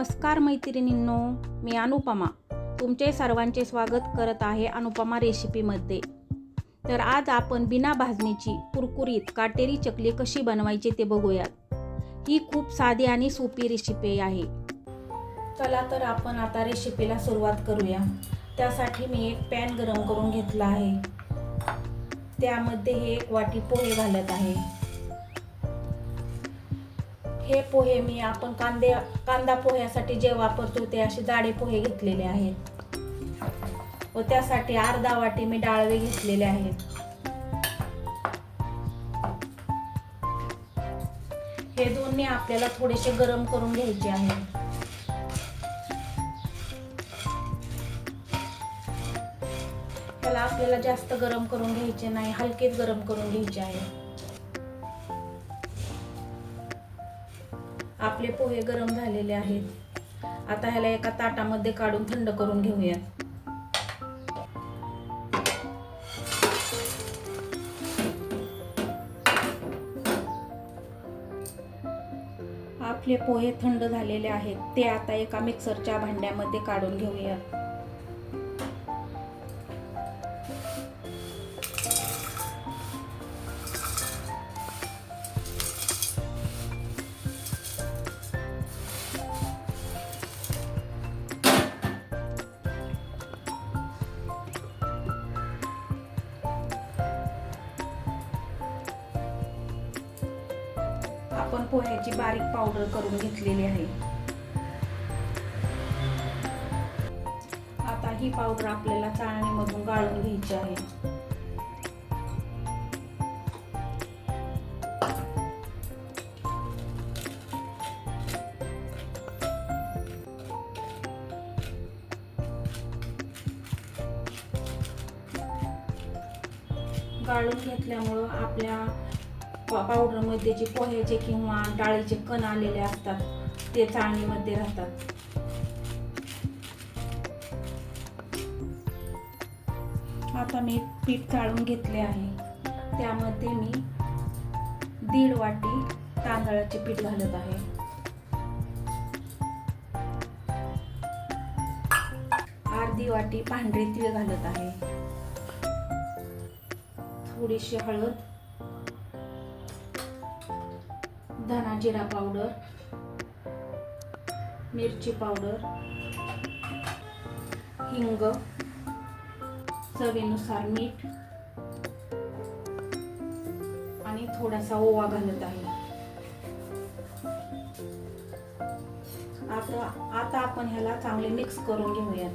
नमस्कार मैत्रिणींनो मी अनुपमा. तुमचे सर्वांचे स्वागत करत आहे अनुपमा रेसिपीमध्ये. तर आज आपण बिना भाजणीची कुरकुरीत काटेरी चकली कशी बनवायची ते बघूयात. ही खूप साधी आणि सोपी रेसिपी आहे. चला तर आपण आता रेसिपीला सुरुवात करूया. त्यासाठी मी एक पॅन गरम करून घेतला आहे. त्यामध्ये हे एक वाटी पोहे घालत आहे. हे पोहे मी आपण कांदे कांदा पोह्यासाठी जे वापरतो ते असे जाडे पोहे घेतलेले आहेत. व त्यासाठी अर्धा वाटी मी डाळवे घेतलेले आहेत. हे दोन्ही आपल्याला थोडेसे गरम करून घ्यायचे आहे. त्याला आपल्याला जास्त गरम करून घ्यायचे नाही हलकेच गरम करून घ्यायचे आहे. आपले पोहे गरम झालेले आहेत. आता ह्याला एका ताटामध्ये काढून थंड करून घेऊयात आपले पोहे थंड झालेले आहेत. ते आता एका मिक्सरच्या भांड्यामध्ये काढून घेऊयात आपण पोह्याची बारीक पावडर करून घेतलेली आहे. आता ही पावडर आपल्याला चाळणीमधून गाळून घ्यायची आहे. गाळून घेतल्यामुळं आपल्या पावडरमध्ये जे पोह्याचे किंवा डाळीचे कण आलेले असतात ते चाळणीमध्ये राहतात. आता मी पीठ चाळून घेतले आहे. त्यामध्ये मी दीड वाटी तांदळाचे पीठ घालत आहे. अर्धी वाटी पांढरे तीळ घालत आहे. थोडीशी हळद धना जिरा पावडर मिरची पावडर हिंग चवीनुसार मीठ आणि थोडासा ओवा घालत आहे. आता आता आपण ह्याला चांगले मिक्स करून घेऊयात.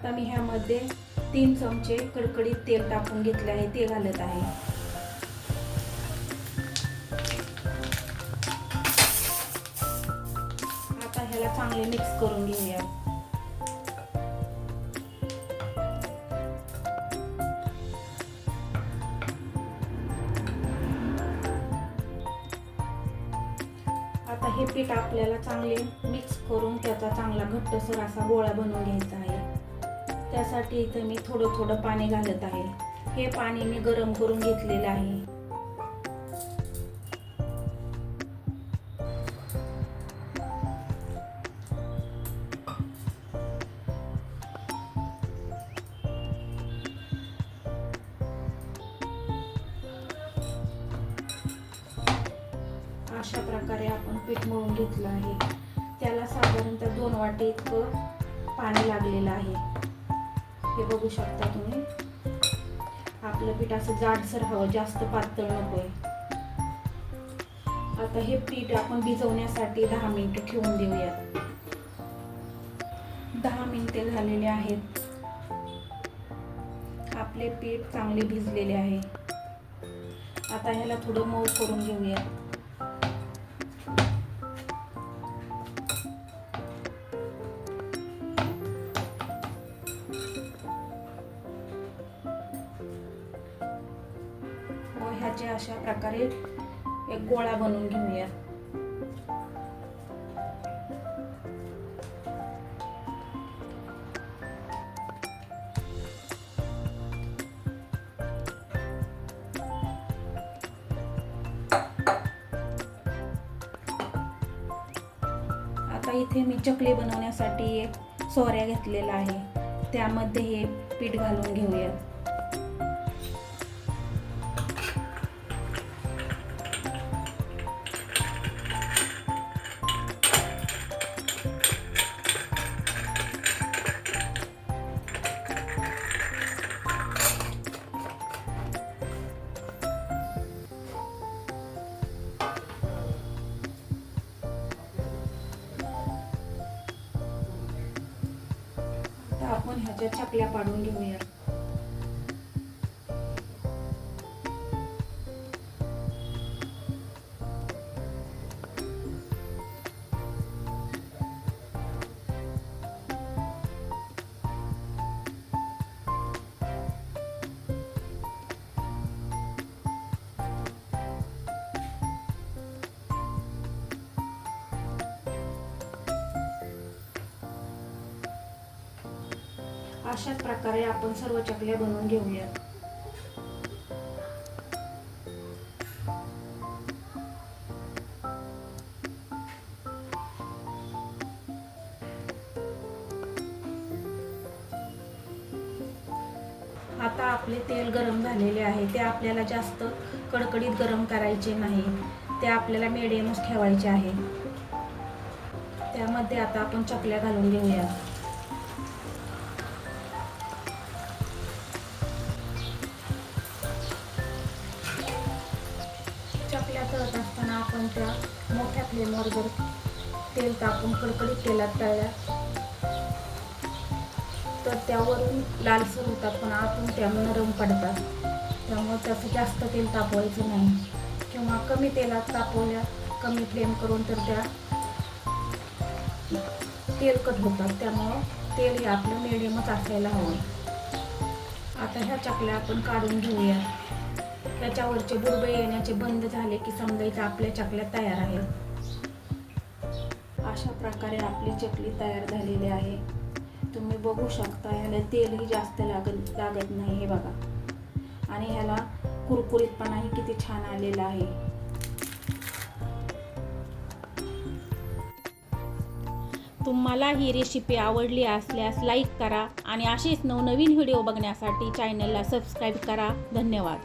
आता मी ह्यामध्ये तीन चमचे कडकडीत तेल टाकून घेतले आहे ते घालत आहे. आता ह्याला चांगले मिक्स करून घेऊया. आता हे पीठ आपल्याला चांगले मिक्स करून त्याचा चांगला घट्टसर असा गोळा बनवून घ्यायचा आहे. त्यासाठी इथं मी थोडं थोडं पाणी घालत आहे. हे पाणी मी गरम करून घेतलेलं आहे. अशा प्रकारे आपण पीठ मळून घेतलं आहे. त्याला साधारणतः दोन वाटी इतकं पाणी लागलेलं आहे. हे बघू शकता तुम्ही. आपलं पीठ असं जाडसर हवं जास्त पातळ नकोय. आता हे पीठ आपण भिजवण्यासाठी दहा मिनिटं ठेवून देऊया दहा मिनिटे झालेले आहेत. आपले पीठ चांगले भिजलेले आहे. आता ह्याला थोडं मऊ करून घेऊया प्रकारे एक गोळा बनवून घेऊया. आता इथे मी चकली बनवण्यासाठी एक सोऱ्या घेतलेला आहे. त्यामध्ये हे पीठ घालून घेऊया. आपण चकल्या पाडून घेऊयात अशाच प्रकारे आपण सर्व चकल्या बनवून घेऊयात आता आपले तेल गरम झालेले आहे. ते आपल्याला जास्त कडकडीत गरम करायचे नाही. ते आपल्याला मिडियमच ठेवायचे आहे. त्यामध्ये आता आपण चकल्या घालून घेऊया. चकल्या तळत असताना आपण त्या मोठ्या फ्लेमवर जर तेल टाकून कडकडीत तेलात तळल्या तर त्यावरून लालसर होतात पण आतून त्या नरम पडतात. त्यामुळे त्याचं जास्त तेल तापवायचं नाही. किंवा कमी तेलात तापवल्या कमी फ्लेम करून तर त्या तेलकट होतात. त्यामुळं तेल हे आपलं मिडियमच असायला हवं. आता ह्या चकल्या आपण काढून घेऊया. त्याच्यावरचे बुडबे येण्याचे बंद झाले की समजायचं आपल्या चकल्या तयार आहेत. अशा प्रकारे आपली चकली तयार झालेली आहे. तुम्ही बघू शकता ह्याला तेलही जास्त लागत लागत नाही हे बघा. आणि ह्याला कुरकुरीतपणाही किती छान आलेला आहे. तुम्हाला ही रेसिपी आवडली असल्यास लाईक करा आणि असेच नवनवीन व्हिडिओ बघण्यासाठी चॅनलला सबस्क्राईब करा. धन्यवाद.